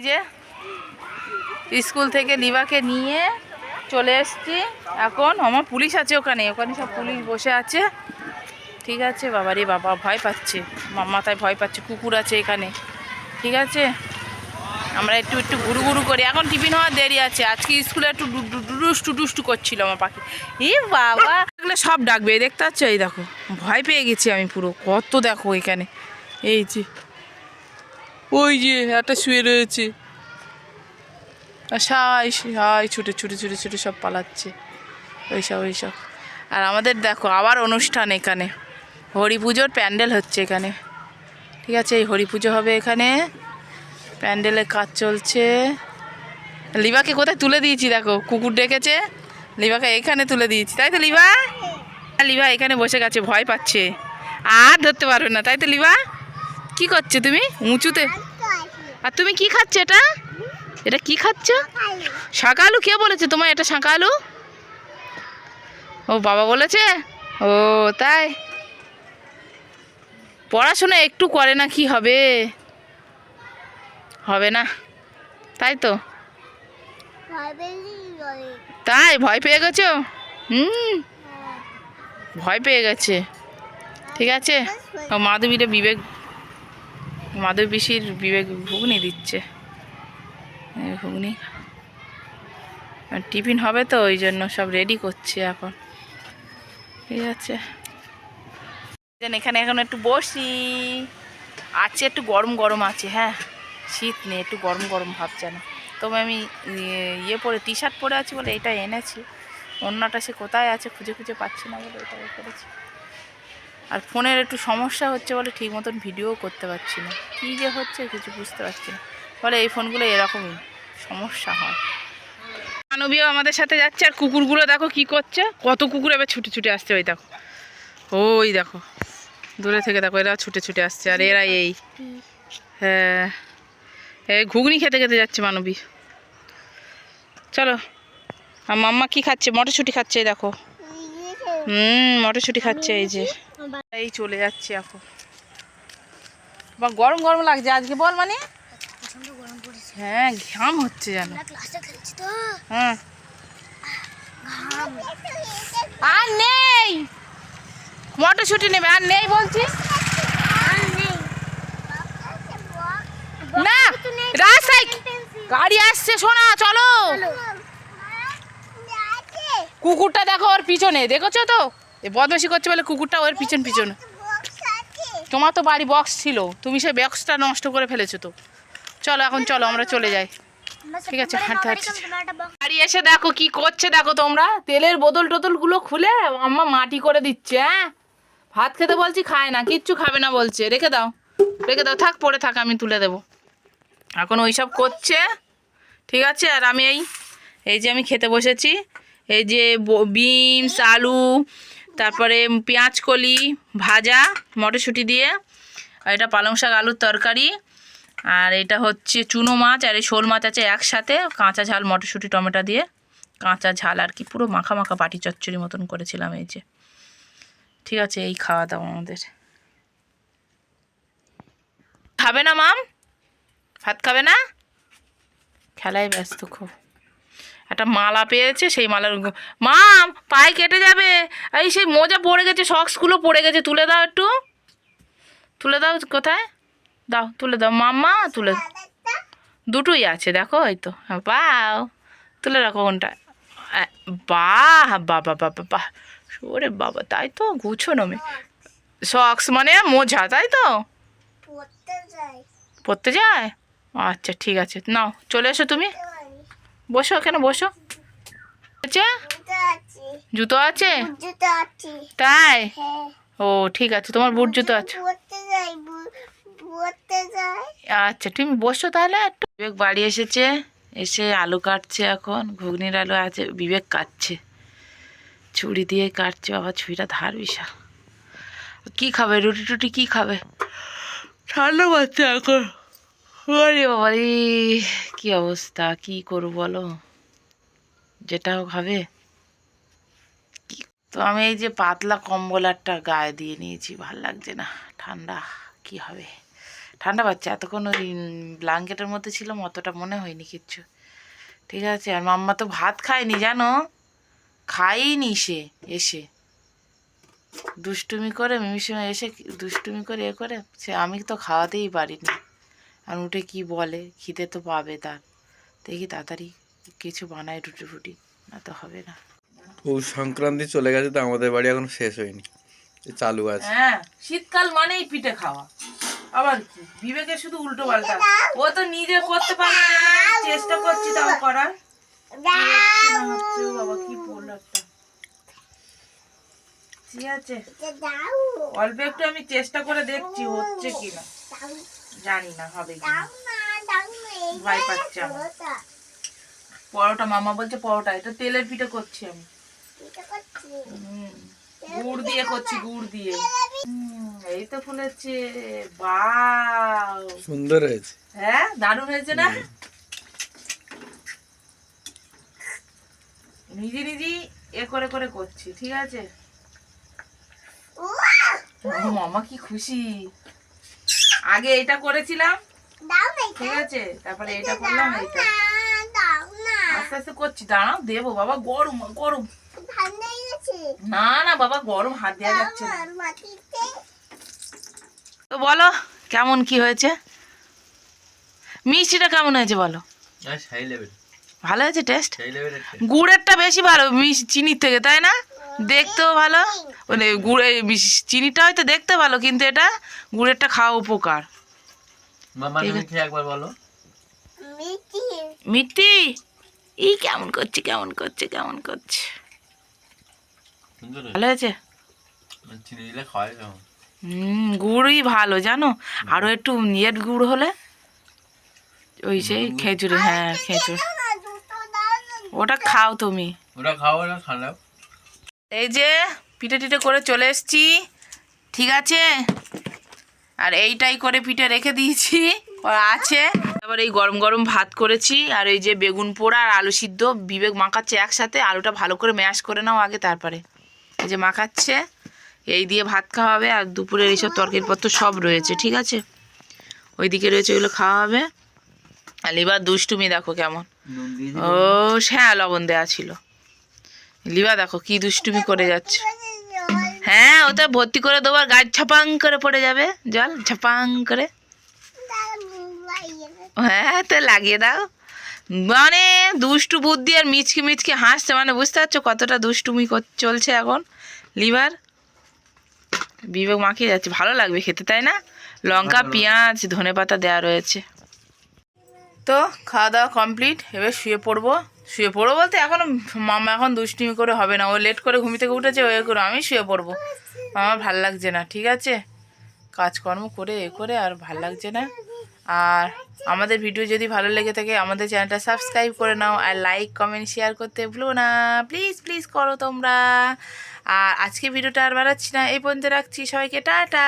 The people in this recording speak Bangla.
যে স্কুল থেকে লিবাকে নিয়ে চলে এসছি। এখন আমার পুলিশ আছে ওখানে ওখানে সব পুলিশ বসে আছে। ঠিক আছে বাবা রে বাবা, ভয় পাচ্ছে। মা- মাথায় ভয় পাচ্ছে, কুকুর আছে এখানে। ঠিক আছে? আমরা একটু একটু ঘুরু ঘুরু করি, এখন টিফিন হওয়ার দেরি আছে। আজকে স্কুলে একটু ডু- ডু- ডু- দুষ্টু দুষ্টু করছিল আমার পাখি। এ বাবা! এগুলো সব ডাকবে, দেখতে পাচ্ছ? এই দেখো, ভয় পেয়ে গেছি আমি পুরো। কত দেখো এখানে। এই যে ওই যে একটা শুয়ে রয়েছে। আর সাই সাই, ছুটে ছুটে ছুটে ছুটে সব পালাচ্ছে। ওইসব ওইসব। আর আমাদের দেখো, আবার অনুষ্ঠান এখানে। হরি পুজোর প্যান্ডেল হচ্ছে এখানে। ঠিক আছে, এই হরি পুজো হবে এখানে। প্যান্ডেলের কাজ চলছে। লিবাকে কোথায় তুলে দিয়েছি দেখো? কুকুর ডেকেছে। লিবাকে এখানে তুলে দিয়েছি। তাই তো, লিবা? লিবা এখানে বসে গেছে, ভয় পাচ্ছে। আর ধরতে পারবে না। তাই তো, লিবা? কি করছ তুমি? উঁচুতে। আর তুমি কি খাচ্ছ এটা? এটা কি খাচ্ছ? শাঁকালু। কে বলেছে তোমার এটা শাঁকালু? ও বাবা বলেছে? ও, তাই। পড়াশোনা একটু করে না, কি হবে? হবে না। তাই তো। তাই, ভয় পেয়ে গেছো? হুম। ভয় পেয়ে গেছে। ঠিক আছে? মাধবীরে বিবেক মাধবী বিবেক ঘুগনি দিচ্ছে। ঘুগনি। টিফিন হবে তো, ওই জন্য সব রেডি করছে এখন। ঠিক আছে। এখানে এখন একটু বসি। আছে একটু গরম গরম আছে হ্যাঁ। শীত নেই, একটু গরম গরম ভাব যেন। তবে আমি ইয়ে- ইয়ে পরে টি শার্ট পরে আছি বলে এটা এনেছি। অন্যটা সে কোথায় আছে খুঁজে খুঁজে পাচ্ছি না বলে এটা করেছি। আর ফোনের একটু সমস্যা হচ্ছে বলে ঠিক মতন ভিডিও করতে পারছি না। কী যে হচ্ছে কিছু বুঝতে পারছি না। বলে এই ফোনগুলো এরকমই সমস্যা হয়। মানবীয় আমাদের সাথে যাচ্ছে আর কুকুরগুলো দেখো কি করছে। কত কুকুর এবার ছুটে ছুটে আসছে ওই দেখো। ওই দেখো। দূরে থেকে দেখো এরা ছুটে ছুটে আসছে আর এরা এই। হ্যাঁ। এই ঘুগনি খেতে খেতে যাচ্ছে মানবী। চলো। আর মাম্মা কি খাচ্ছে? মটরশুঁটি খাচ্ছে দেখো। হুম, মটরশুঁটি খাচ্ছে এই যে। এই চলে যাচ্ছে এখন বা গরম গরম লাগছে আজকে বল মানে? হ্যাঁ ঘাম হচ্ছে যেন। হ্যাঁ। আর নেই। মটরশুঁটি নেবে আর নেই বলছি। না রাস্তায় গাড়ি আসছে শোনা চলো। কুকুরটা দেখো ওর পিছনে দেখেছ তো? এ বদমাসি করছে বলে কুকুরটা ওর পিছন পিছন। তোমার তো বাড়ি বক্স ছিল, তুমি সেই বক্সটা নষ্ট করে ফেলেছো তো। চলো এখন চলো, আমরা চলে যাই। ঠিক আছে, হাঁটতে হাঁটতে বাড়ি এসে দেখো কি করছে, দেখো তোমরা। তেলের বোতল টোতলগুলো খুলে আম্মা মাটি করে দিচ্ছে হ্যাঁ? ভাত খেতে বলছি খায় না, কিচ্ছু খাবে না বলছে। রেখে দাও রেখে দাও, থাক, পড়ে থাক, আমি তুলে দেবো। এখন ওইসব করছে, ঠিক আছে? আর আমি এই এই যে আমি খেতে বসেছি। এই যে বিনস, আলু তারপরে পেঁয়াজ কলি ভাজা, মটরশুঁটি দিয়ে, আর এটা পালং শাক আলুর তরকারি, আর এটা হচ্ছে চুনো মাছ, আর এই শোল মাছ আছে একসাথে, কাঁচা ঝাল, মটরশুঁটি, টমেটো দিয়ে, কাঁচা ঝাল আর কি, পুরো মাখা মাখা বাটি চচ্চড়ি মতন করেছিলাম এই যে। ঠিক আছে, এই খাওয়া দাওয়া আমাদের। খাবে না, মাম? ভাত খাবে না? খেলায় ব্যস্ত খুব। একটা মালা পেয়েছে সেই মালার মাম পায়ে কেটে যাবে। এই সেই মোজা পড়ে গেছে সক্সগুলো পড়ে গেছে তুলে দাও একটু। তুলে দাও কোথায়? দাও তুলে দাও। মাম্মা তুলে দুটোই আছে দেখো এই তো। হ্যাঁ, পাও। তুলে রাখো কোনটা। বাহ বাবা বাবা বাহ ওরে বাবা তাই তো গুছোনো মে সক্স মানে মোজা তাই তো? পড়তে যায়? আচ্ছা ঠিক আছে। নাও চলে এসো তুমি। বসো, এখানে বসো। আচ্ছা জুতো আছে? তাই? ও, ঠিক আছে, তোমার বুট জুতো আছে। আচ্ছা তুমি বসো তাহলে একটু। বিবেক বাড়ি এসেছে, এসে আলু কাটছে এখন, ঘুগনির আলু আছে, বিবেক কাটছে। ছুরি দিয়ে কাটছে, বাবা, ছুরিটা ধার বিশাল। কি খাবে? রুটি টুটি কি খাবে? ঠান্ডা পাচ্ছে এখন। বাবা কি অবস্থা? কি করব বলো? যেটাও খাবে কি- তো আমি এই যে পাতলা কম্বল একটা গায়ে দিয়ে নিয়েছি, ভালো লাগছে না। ঠান্ডা, কি হবে? ঠান্ডা পাচ্ছে। এতক্ষণ ওই ব্ল্যাঙ্কেটের মধ্যে ছিলাম, অতটা মনে হয়নি কিচ্ছু। ঠিক আছে, আর মাম্মা তো ভাত খায়নি, জানো? খাইনি সে, এসে। দুষ্টুমি করে মিমিসময় এসে দুষ্টুমি করে, এ করে। সে আমি তো খাওয়াতেই পারিনি। আর উঠে কি বলে? খিদে তো পাবে তার। দেখি তাড়াতাড়ি কিছু বানায় রুটি ফুটি। না তো হবে না। পৌষ সংক্রান্তি চলে গেছে তো আমাদের বাড়ি এখন শেষ হয়নি। চালু আছে। হ্যাঁ শীতকাল মানেই পিঠে খাওয়া। আবার কি বিবেকের শুধু উল্টো পাল্টা। ও তো নিজে করতে পারে না আমি চেষ্টা করছি তাও করার। বাবা কি বলল একটা। ঠিক আছে। অল্প একটু আমি চেষ্টা করে দেখছি হচ্ছে কিনা। জানি না হবে ভয় পাচ্ছি পরোটা। মামা বলছে পরোটা এটা তেলের পিঠে করছি আমি। গুড় দিয়ে করছি গুড় দিয়ে। এই তো ফুলেছে সুন্দর হয়েছে। হ্যাঁ দারুণ হয়েছে না? নিজে নিজেই এ করে করে করছি ঠিক আছে? মামা কি খুশি। আগে এটা করেছিলাম। ঠিক আছে তারপরে এটা করলাম আস্তে আস্তে করছি দাঁড়াও দেবো বাবা গরম গরম। না না বাবা গরম হাত দেওয়া যাচ্ছে তো বলো কেমন কি হয়েছে? মিষ্টিটা কেমন হয়েছে বলো? ভালো হয়েছে টেস্ট গুড়েরটা বেশি ভালো মিস- চিনির থেকে তাই না? দেখতেও ভালো। মানে গুড়ে চিনিটা হয়তো দেখতে ভালো কিন্তু এটা গুড়েরটা খাওয়া উপকার। একবার বলো। মিষ্টি ই কেমন করছে কেমন করছে কেমন করছে। ভালো হয়েছে? চিনি দিলে খাওয়াই কেমন হুম গুড়ই ভালো জানো? আরও একটু ইয়ের গুড় হলে ওই সেই খেজুরে হ্যাঁ খেজুর। ওটা খাও তুমি। ওটা খাও ওটা ঠান্ডা এই যে পিঠে টিঠে করে চলে এসছি ঠিক আছে? আর এইটাই করে পিঠে রেখে দিয়েছি আছে। তারপর এই গরম গরম ভাত করেছি আর এই যে বেগুন পোড়া আর আলু সিদ্ধ বিবেক মাখাচ্ছে একসাথে আলুটা ভালো করে ম্যাশ করে নাও আগে তারপরে। এই যে মাখাচ্ছে এই দিয়ে ভাত খাওয়া হবে আর দুপুরের এইসব তরকারিপত্র সব রয়েছে ঠিক আছে? ওইদিকে রয়েছে ওগুলো খাওয়া হবে আর এবার দুষ্টুমি দেখো কেমন। ও হ্যাঁ লবণ দেওয়া ছিল। লিবা দেখো কি দুষ্টুমি করে যাচ্ছে। হ্যাঁ ওটা ভর্তি করে দেবো আর গাছ ছাপাং করে পড়ে যাবে জল ছাপাং করে। হ্যাঁ তো লাগিয়ে দাও। মানে দুষ্টু বুদ্ধি আর মিচকি মিচকি হাসছে মানে বুঝতে পারছ কতটা দুষ্টুমি চলছে এখন লিভার? বিবেক মাখিয়ে যাচ্ছে ভালো লাগবে খেতে তাই না? লঙ্কা পেঁয়াজ ধনে পাতা দেওয়া রয়েছে। তো খাওয়া দাওয়া কমপ্লিট এবার শুয়ে পড়ব। শুয়ে পড়ব বলতে এখন মামা এখন দুষ্টুমি করে হবে না। ও লেট করে ঘুমি থেকে উঠেছে, ও এ করে, আমি শুয়ে পড়ব। আমার ভালো লাগছে না, ঠিক আছে? কাজকর্ম করে, এ করে আর ভালো লাগছে না। আর আমাদের ভিডিও যদি ভালো লেগে থাকে, আমাদের চ্যানেলটা সাবস্ক্রাইব করে নাও আর লাইক কমেন্ট শেয়ার করতে ভুলো না। প্লিজ প্লিজ করো তোমরা। আর আজকে ভিডিওটা আর বাড়াচ্ছি না, এই পর্যন্ত রাখছি। সবাইকে টাটা।